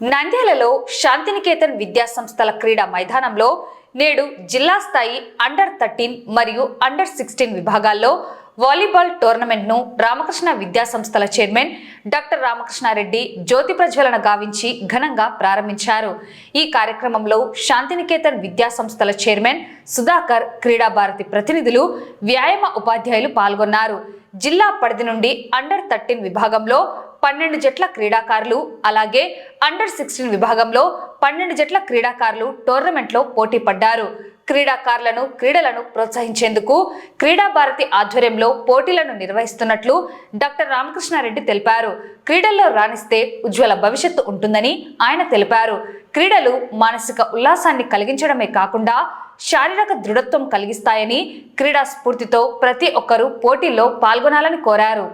నంద్యాలలో శాంతినికేతన్ విద్యా సంస్థల క్రీడా మైదానంలో నేడు జిల్లా స్థాయి అండర్ థర్టీన్ మరియు అండర్ సిక్స్టీన్ విభాగాల్లో వాలీబాల్ టోర్నమెంట్ను రామకృష్ణ విద్యా సంస్థల చైర్మన్ డాక్టర్ రామకృష్ణారెడ్డి జ్యోతి ప్రజ్వలన గావించి ఘనంగా ప్రారంభించారు. ఈ కార్యక్రమంలో శాంతినికేతన్ విద్యా సంస్థల చైర్మన్ సుధాకర్ క్రీడా భారతి ప్రతినిధులు వ్యాయామ ఉపాధ్యాయులు పాల్గొన్నారు. జిల్లా పరిధి నుండి అండర్ థర్టీన్ విభాగంలో పన్నెండు జట్ల క్రీడాకారులు అలాగే అండర్ సిక్స్టీన్ విభాగంలో పన్నెండు జట్ల క్రీడాకారులు టోర్నమెంట్లో పోటీ పడ్డారు. క్రీడాకారులను క్రీడలను ప్రోత్సహించేందుకు క్రీడా భారతి ఆధ్వర్యంలో పోటీలను నిర్వహిస్తున్నట్లు డాక్టర్ రామకృష్ణారెడ్డి తెలిపారు. క్రీడల్లో రాణిస్తే ఉజ్వల భవిష్యత్తు ఉంటుందని ఆయన తెలిపారు. క్రీడలు మానసిక ఉల్లాసాన్ని కలిగించడమే కాకుండా శారీరక దృఢత్వం కలిగిస్తాయని క్రీడా స్ఫూర్తితో ప్రతి ఒక్కరూ పోటీల్లో పాల్గొనాలని కోరారు.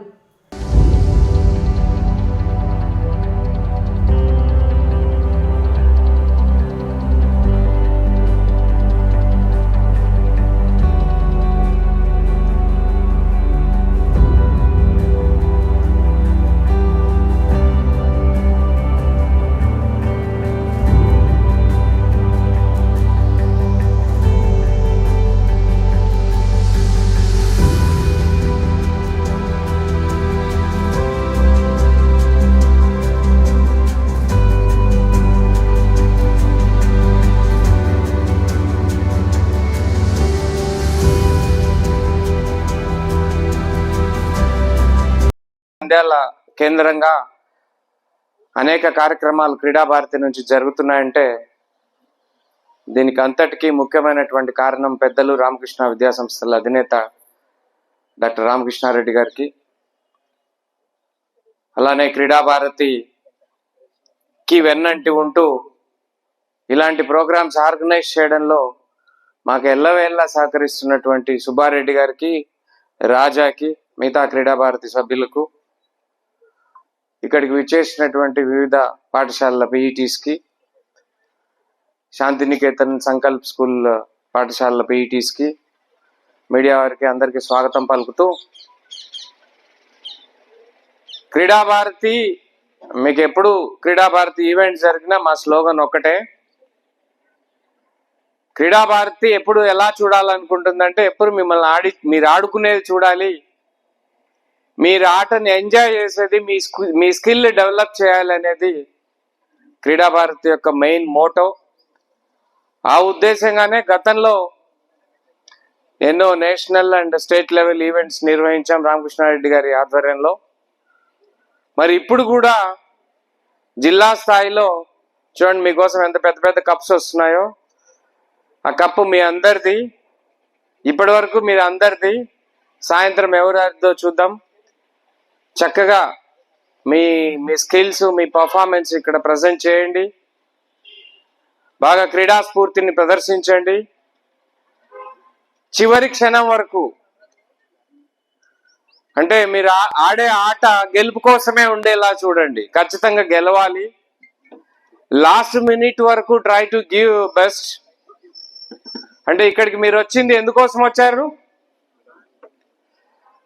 నంద్యాల కేంద్రంగా అనేక కార్యక్రమాలు క్రీడా భారతి నుంచి జరుగుతున్నాయంటే దీనికి అంతటికీ ముఖ్యమైనటువంటి కారణం పెద్దలు రామకృష్ణ విద్యా సంస్థల అధినేత డాక్టర్ రామకృష్ణారెడ్డి గారికి. అలానే క్రీడా భారతికి వెన్నంటి ఉంటూ ఇలాంటి ప్రోగ్రామ్స్ ఆర్గనైజ్ చేయడంలో మాకు ఎల్లవేళ్ళ సహకరిస్తున్నటువంటి సుబ్బారెడ్డి గారికి రాజాకి మిగతా క్రీడా భారతి సభ్యులకు ఇక్కడికి విచ్చేసినటువంటి వివిధ పాఠశాలల పిఈటీస్కి శాంతినికేతన్ సంకల్ప్ స్కూల్ పాఠశాలల పిఈటీస్కి మీడియా వారికి అందరికీ స్వాగతం పలుకుతూ క్రీడా భారతి మీకు ఎప్పుడు క్రీడా భారతి ఈవెంట్ జరిగినా మా స్లోగన్ ఒక్కటే. క్రీడా భారతి ఎప్పుడు ఎలా చూడాలనుకుంటుందంటే ఎప్పుడు మిమ్మల్ని ఆడి మీరు ఆడుకునేది చూడాలి మీరు ఆటని ఎంజాయ్ చేసేది మీ మీ స్కిల్ డెవలప్ చేయాలనేది క్రీడాభారతి యొక్క మెయిన్ మోటో. ఆ ఉద్దేశంగానే గతంలో ఎన్నో national and state level events నిర్వహించాం Ramakrishna Reddy గారి ఆధ్వర్యంలో. మరి ఇప్పుడు కూడా జిల్లా స్థాయిలో చూడండి మీకోసం ఎంత పెద్ద పెద్ద కప్స్ వస్తున్నాయో. ఆ కప్పు మీ అందరిది. ఇప్పటి వరకు మీరు అందరిది సాయంత్రం ఎవరిదో చూద్దాం. చక్కగా మీ మీ స్కిల్స్ మీ పర్ఫార్మెన్స్ ఇక్కడ ప్రజెంట్ చేయండి. బాగా క్రీడాస్ఫూర్తిని ప్రదర్శించండి. చివరి క్షణం వరకు అంటే మీరు ఆ- ఆడే ఆట గెలుపు కోసమే ఉండేలా చూడండి. ఖచ్చితంగా గెలవాలి. లాస్ట్ మినిట్ వరకు ట్రై టు గివ్ బెస్ట్ అంటే ఇక్కడికి మీరు వచ్చింది ఎందుకోసం వచ్చారు?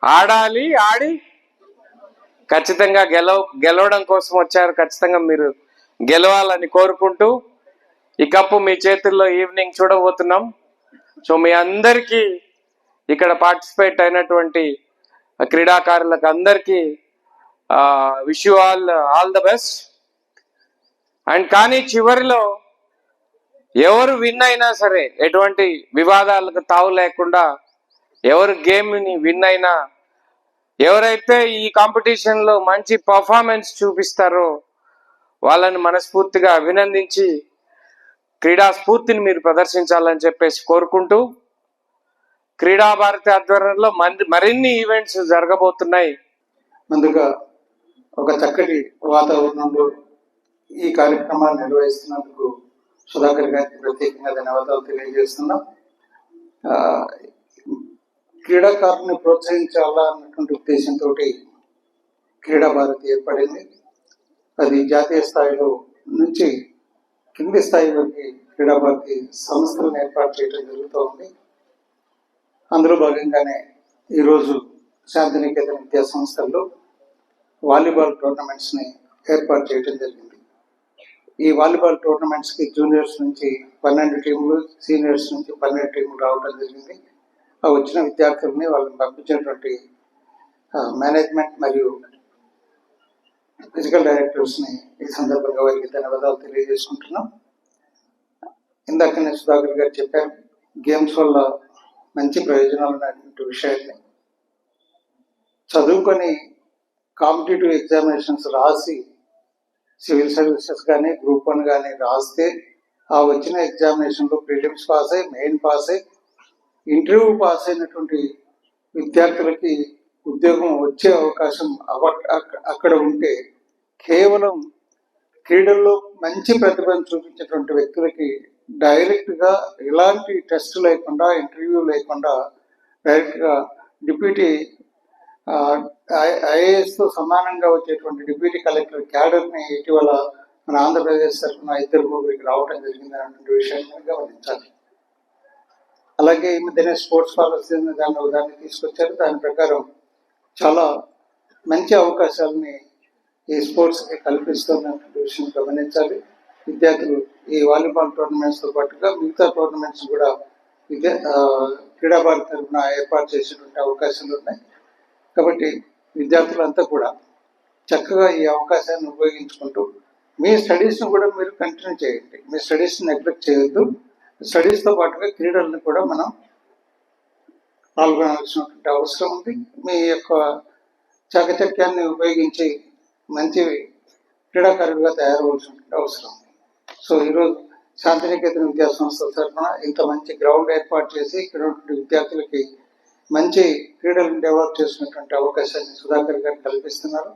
ఆడాలి ఆడి ఖచ్చితంగా గెలవ గెలవడం కోసం వచ్చారు. ఖచ్చితంగా మీరు గెలవాలని కోరుకుంటూ ఈ కప్పు మీ చేతుల్లో ఈవినింగ్ చూడబోతున్నాం. సో మీ అందరికీ ఇక్కడ పార్టిసిపేట్ అయినటువంటి క్రీడాకారులకు అందరికీ wish you all all the best and కానీ చివరిలో ఎవరు విన్ అయినా సరే ఎటువంటి వివాదాలకు తావు లేకుండా ఎవరు గేమ్ని విన్ అయినా ఎవరైతే ఈ కాంపిటీషన్లో మంచి పర్ఫార్మెన్స్ చూపిస్తారో వాళ్ళని మనస్ఫూర్తిగా అభినందించి క్రీడా స్ఫూర్తిని మీరు ప్రదర్శించాలని చెప్పేసి కోరుకుంటూ క్రీడా భారతి ఆధ్వర్యంలో మరిన్ని ఈవెంట్స్ జరగబోతున్నాయి. ముందుగా ఒక చక్కటి వాతావరణంలో ఈ కార్యక్రమాన్ని నిర్వహిస్తున్నందుకు సుధాకర్ గారికి ప్రత్యేకంగా ధన్యవాదాలు తెలియజేస్తున్నాం. క్రీడాకారుని ప్రోత్సహించాలా అన్నటువంటి ఉద్దేశంతో క్రీడా భారతి ఏర్పడింది. అది జాతీయ స్థాయిలో నుంచి కింది స్థాయి వరకు క్రీడా భారతి సంస్థలను ఏర్పాటు చేయడం జరుగుతూ ఉంది అందులో భాగంగానే ఈరోజు శాంతినికేతన విద్యా సంస్థల్లో వాలీబాల్ టోర్నమెంట్స్ని ఏర్పాటు చేయడం జరిగింది. ఈ వాలీబాల్ టోర్నమెంట్స్కి జూనియర్స్ నుంచి పన్నెండు టీములు సీనియర్స్ నుంచి పన్నెండు టీములు రావడం జరిగింది. వచ్చిన విద్యార్థులని వాళ్ళని పంపించినటువంటి మేనేజ్మెంట్ మరియు ఫిజికల్ డైరెక్టర్స్ని ఈ సందర్భంగా వారికి ధన్యవాదాలు తెలియజేసుకుంటున్నాం. ఇందాకనే సుధాకర్ గారు చెప్పారు గేమ్స్ వల్ల మంచి ప్రయోజనాలు ఉన్నటువంటి విషయాన్ని చదువుకొని కాంపిటేటివ్ ఎగ్జామినేషన్స్ రాసి సివిల్ సర్వీసెస్ కానీ గ్రూప్ వన్ కానీ రాస్తే ఆ వచ్చిన ఎగ్జామినేషన్లో ప్రిలిమ్స్ పాస్ అయ్యి మెయిన్ పాస్ అయ్యి ఇంటర్వ్యూ పాస్ అయినటువంటి విద్యార్థులకి ఉద్యోగం వచ్చే అవకాశం అవ- అక్కడ ఉంటే కేవలం క్రీడల్లో మంచి ప్రతిభను చూపించేటువంటి వ్యక్తులకి డైరెక్ట్గా ఎలాంటి టెస్ట్ లేకుండా ఇంటర్వ్యూ లేకుండా డైరెక్ట్గా డిప్యూటీ ఐఏఎస్తో సమానంగా వచ్చేటువంటి డిప్యూటీ కలెక్టర్ క్యాడర్ని ఇటీవల మన ఆంధ్రప్రదేశ్ తరఫున ఇద్దరు ముగ్గురికి రావడం జరిగింది అనే విషయాన్ని గమనించాలి. అలాగే ఈ మధ్యనే స్పోర్ట్స్ పాలసీ అనే దాన్ని దాన్ని తీసుకొచ్చారు. దాని ప్రకారం చాలా మంచి అవకాశాలని ఈ స్పోర్ట్స్కి కల్పిస్తున్నటువంటి విషయం గమనించాలి. విద్యార్థులు ఈ వాలీబాల్ టోర్నమెంట్స్తో పాటుగా మిగతా టోర్నమెంట్స్ కూడా విద్యా ఆ, క్రీడా భారతి తరఫున ఏర్పాటు చేసినటువంటి అవకాశాలు ఉన్నాయి. కాబట్టి విద్యార్థులంతా కూడా చక్కగా ఈ అవకాశాన్ని ఉపయోగించుకుంటూ మీ స్టడీస్ను కూడా మీరు కంటిన్యూ చేయండి. మీ స్టడీస్ని నెగ్లెక్ట్ చేయొద్దు. స్టడీస్తో పాటుగా క్రీడలను కూడా మనం పాల్గొనవలసినటువంటి అవసరం ఉంది. మీ యొక్క చాకచక్యాన్ని ఉపయోగించి మంచి క్రీడాకారులుగా తయారవలసినటువంటి అవసరం ఉంది. సో ఈరోజు శాంతినికేతన విద్యా సంస్థల తరఫున ఇంత మంచి గ్రౌండ్ ఏర్పాటు చేసి ఇక్కడ విద్యార్థులకి మంచి క్రీడలను డెవలప్ చేసినటువంటి అవకాశాన్ని సుధాకర్ గారు కల్పిస్తున్నారు.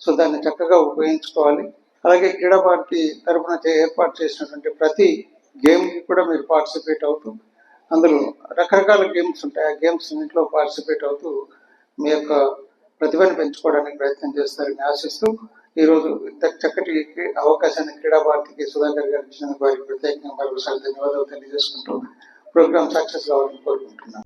సో దాన్ని చక్కగా ఉపయోగించుకోవాలి. అలాగే క్రీడా భారతి తరఫున ఏర్పాటు చేసినటువంటి ప్రతి గేమ్కి కూడా మీరు పార్టిసిపేట్ అవుతూ అందులో రకరకాల గేమ్స్ ఉంటాయి. ఆ గేమ్స్ ఇంట్లో పార్టిసిపేట్ అవుతూ మీ యొక్క ప్రతిభను పెంచుకోవడానికి ప్రయత్నం చేస్తారని ఆశిస్తూ ఈరోజు ఇంత చక్కటి అవకాశాన్ని క్రీడా భారతికి సుధాకర్ గారు ఇచ్చినందుకు వారికి ప్రత్యేకంగా మరొకసారి ధన్యవాదాలు తెలియజేసుకుంటూ ప్రోగ్రామ్ సక్సెస్ కావాలని కోరుకుంటున్నాను.